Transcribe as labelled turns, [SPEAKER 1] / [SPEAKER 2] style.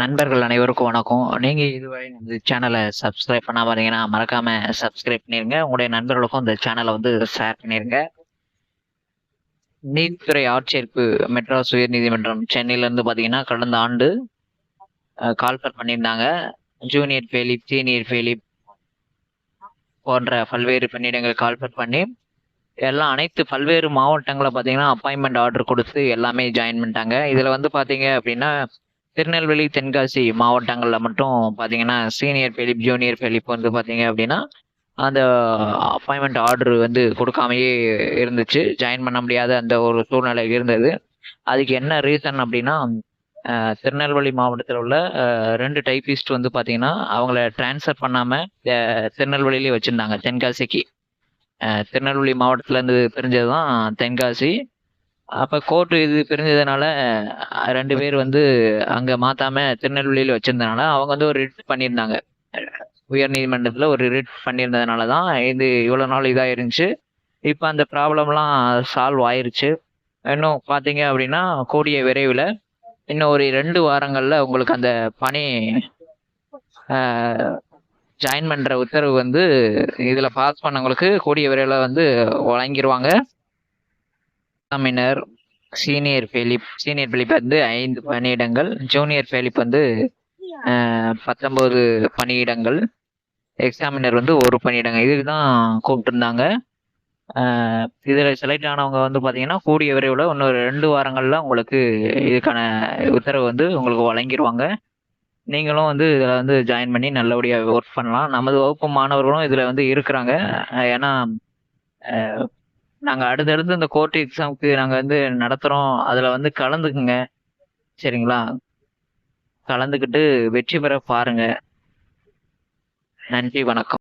[SPEAKER 1] நண்பர்கள் அனைவருக்கும் வணக்கம். நீங்க இதுவரை இந்த சேனலை சப்ஸ்கிரைப் பண்ணாம இருந்தீங்கன்னா, மறக்காம சப்ஸ்கிரைப் பண்ணிருங்க. உங்களுடைய நண்பர்களுக்கும் இந்த சேனலை வந்து ஷேர் பண்ணிருங்க. நீதித்துறை ஆட்சேர்ப்பு மெட்ராஸ் உயர்நீதிமன்றம் சென்னையில இருந்து பாத்தீங்கன்னா, கடந்த ஆண்டு அ பண்ணியிருந்தாங்க. ஜூனியர் ஃபெயிலிப், சீனியர் ஃபெயிலிப் போன்ற பல்வேறு பணியிடங்கள் கால்ஃபர் பண்ணி, எல்லாம் அனைத்து பல்வேறு மாவட்டங்களை பார்த்தீங்கன்னா அப்பாயின்மெண்ட் ஆர்டர் கொடுத்து எல்லாமே ஜாயின் பண்ணிட்டாங்க. இதில் வந்து பார்த்தீங்க அப்படின்னா திருநெல்வேலி, தென்காசி மாவட்டங்களில் மட்டும் பார்த்தீங்கன்னா சீனியர் ஃபெயிலிப், ஜூனியர் ஃபெயிலிப் வந்து பார்த்தீங்க அப்படின்னா அந்த அப்பாயின்மெண்ட் ஆர்டர் வந்து கொடுக்காமையே இருந்துச்சு. ஜாயின் பண்ண முடியாத அந்த ஒரு சூழ்நிலை இருந்தது. அதுக்கு என்ன ரீசன் அப்படின்னா திருநெல்வேலி மாவட்டத்தில் உள்ள ரெண்டு டைப்பிஸ்ட் வந்து பார்த்தீங்கன்னா அவங்கள ட்ரான்ஸ்ஃபர் பண்ணாமல் திருநெல்வேலியிலே திருநெல்வேலியிலேயே தென்காசிக்கு. திருநெல்வேலி மாவட்டத்திலேருந்து தெரிஞ்சது பிரிஞ்சது தான் தென்காசி. அப்போ கோர்ட்டு இது பிரிஞ்சதுனால ரெண்டு பேர் வந்து அங்கே மாற்றாம திருநெல்வேலியில் வச்சிருந்தனால, அவங்க வந்து ஒரு ரிட் பண்ணியிருந்தாங்க. உயர் நீதிமன்றத்தில் ஒரு ரிட் பண்ணியிருந்ததுனால தான், இது இவ்வளோ நாள் இதாக இருந்துச்சு. இப்போ அந்த ப்ராப்ளம்லாம் சால்வ் ஆயிருச்சு. இன்னும் பார்த்தீங்க அப்படின்னா கூடிய விரைவில் இன்னும் ஒரு ரெண்டு வாரங்களில் உங்களுக்கு அந்த பணி ஜாயின் பண்ணுற உத்தரவு வந்து இதில் பாஸ் பண்ணவங்களுக்கு கூடிய விரைவில் வந்து வழங்கிடுவாங்க எக்ஸாமினர், சீனியர் ஃபெயிலிப் சீனியர் ஃபெயிலிப் வந்து ஐந்து பணியிடங்கள். ஜூனியர் ஃபெயிலிப் வந்து பத்தொம்போது பணியிடங்கள். எக்ஸாமினர் வந்து ஒரு பணியிடங்கள் இதுக்கு தான் கூப்பிட்டுருந்தாங்க இதில் செலக்ட் ஆனவங்க வந்து பார்த்தீங்கன்னா கூடிய விரைவில் இன்னொரு ரெண்டு வாரங்களில் உங்களுக்கு இதுக்கான உத்தரவு வந்து உங்களுக்கு வழங்கிடுவாங்க நீங்களும் வந்து இதில் வந்து ஜாயின் பண்ணி நல்லபடியாக ஒர்க் பண்ணலாம். நமது வகுப்பு மாணவர்களும் இதில் வந்து இருக்கிறாங்க ஏன்னா, நாங்கள் அடுத்தடுத்து இந்த கோர்ட் எக்ஸாமுக்கு நாங்கள் வந்து நடத்துகிறோம் அதில் வந்து கலந்துக்குங்க. சரிங்களா? கலந்துக்கிட்டு வெற்றி பெற பாருங்கள் நன்றி, வணக்கம்.